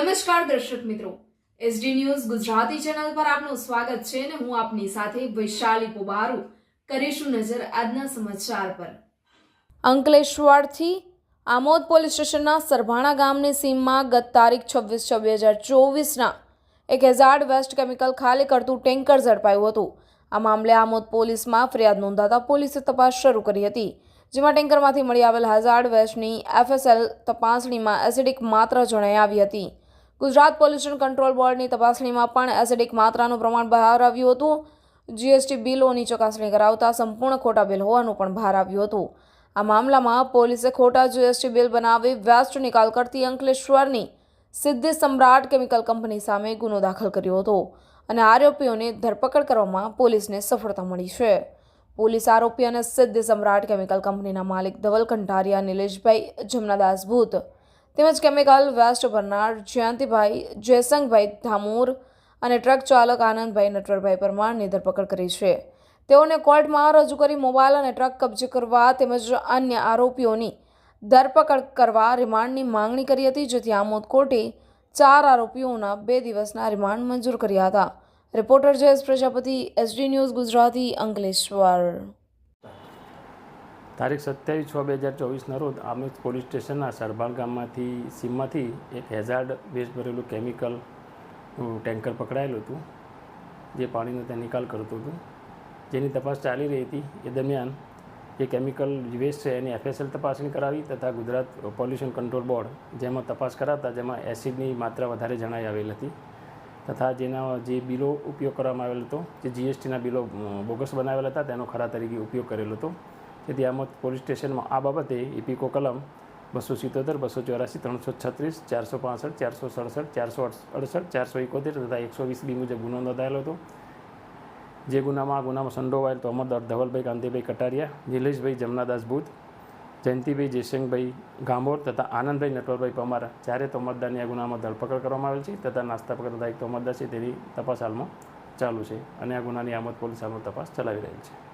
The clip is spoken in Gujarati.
નમસ્કાર દર્શક મિત્રો. એસડી ન્યૂઝ ગુજરાતી ચેનલ પર આપનું સ્વાગત છે અને હું આપની સાથે વૈશાલી પોબારુ કરીશું નજર આજના સમાચાર પર. અંકલેશ્વરથી આમોદ પોલીસ સ્ટેશનના સરભાણા ગામની સીમમાં ગત તારીખ છવ્વીસ છ બે હજાર ચોવીસના એક હેઝાર્ડ વેસ્ટ કેમિકલ ખાલી કરતું ટેન્કર ઝડપાયું હતું. આ મામલે આમોદ પોલીસમાં ફરિયાદ નોંધાતા પોલીસે તપાસ શરૂ કરી હતી, જેમાં ટેન્કરમાંથી મળી આવેલ હેઝાર્ડ વેસ્ટની એફએસએલ તપાસણીમાં એસિડિક માત્રા જણાઈ આવી હતી. ગુજરાત પોલ્યુશન કંટ્રોલ બોર્ડની તપાસણીમાં પણ એસિડિક માત્રાનું પ્રમાણ બહાર આવ્યું હતું. જીએસટી બિલોની ચકાસણી કરાવતા સંપૂર્ણ ખોટા બિલ હોવાનું પણ બહાર આવ્યું હતું. આ મામલામાં પોલીસે ખોટા જીએસટી બિલ બનાવી વેસ્ટ નિકાલ કરતી અંકલેશ્વરની સિદ્ધિ સમ્રાટ કેમિકલ કંપની સામે ગુનો દાખલ કર્યો હતો અને આરોપીઓની ધરપકડ કરવામાં પોલીસને સફળતા મળી છે. પોલીસ આરોપી અને સિદ્ધિ સમ્રાટ કેમિકલ કંપનીના માલિક ધવલ કંઠારિયા નિલેશભાઈ જમનાદાસ ભૂત તેમજ કેમિકલ વેસ્ટ ભરનાર જયંતિભાઈ, જયસંગભાઈ ધામોર અને ટ્રક ચાલક આનંદભાઈ નટવરભાઈ પરમારની ધરપકડ કરી છે. તેઓને કોર્ટમાં રજૂ કરી મોબાઈલ અને ટ્રક કબજે કરવા તેમજ અન્ય આરોપીઓની ધરપકડ કરવા રિમાન્ડની માંગણી કરી હતી, જેથી આમોદ કોર્ટે ચાર આરોપીઓના બે દિવસના રિમાન્ડ મંજૂર કર્યા હતા. Reporter Jayesh Prajapati, SD news Gujarati Ankleshwar. તારીખ સત્યાવીસ છ બે હજાર ચોવીસના રોજ આમેજ પોલીસ સ્ટેશનના સરભાળ ગામમાંથી સીમમાંથી એક હેઝાર્ડ વેસ્ટ ભરેલું કેમિકલ ટેન્કર પકડાયેલું હતું. જે પાણીનો ત્યાં નિકાલ કરતું હતું. જેની તપાસ ચાલી રહી હતી. એ દરમિયાન જે કેમિકલ વેસ્ટ છે એની એફએસએલ તપાસણી કરાવી તથા ગુજરાત પોલ્યુશન કંટ્રોલ બોર્ડ જેમાં તપાસ કરાવતા જેમાં એસિડની માત્રા વધારે જણાઈ આવેલ હતી તથા જેના જે બિલો ઉપયોગ કરવામાં આવેલ હતો, જે જીએસટીના બિલો બોગસ બનાવેલા હતા, તેનો ખરા તરીકે ઉપયોગ કરેલો હતો. તેથી આમોદ પોલીસ સ્ટેશનમાં આ બાબતે ઇપીકો કલમ બસો સિત્તોતેર, બસો ચોરાસી ત્રણસો છત્રીસ, ચારસો પાસઠ, ચારસો સડસઠ, ચારસો અડસઠ, ચારસો એકોતેર તથા એકસો વીસ બી મુજબ ગુનો નોંધાયેલો હતો. જે ગુનામાં ગુનામાં સંડોવાયેલ તો અમરદાર ધવલભાઈ કાંતિભાઈ કટારિયા, નિલેશભાઈ જમનાદાસ ભૂત, જયંતિભાઈ જયસિંહભાઈ ગાંભોર તથા આનંદભાઈ નટવરભાઈ પમાર. ચારે તોમરદારની આ ગુનામાં ધરપકડ કરવામાં આવેલ છે તથા નાસ્તા પકડતા એક તોમરદાર છે તેની તપાસ હાલમાં ચાલુ છે અને આ ગુનાની આમદ પોલીસ હાલમાં તપાસ ચલાવી રહી છે.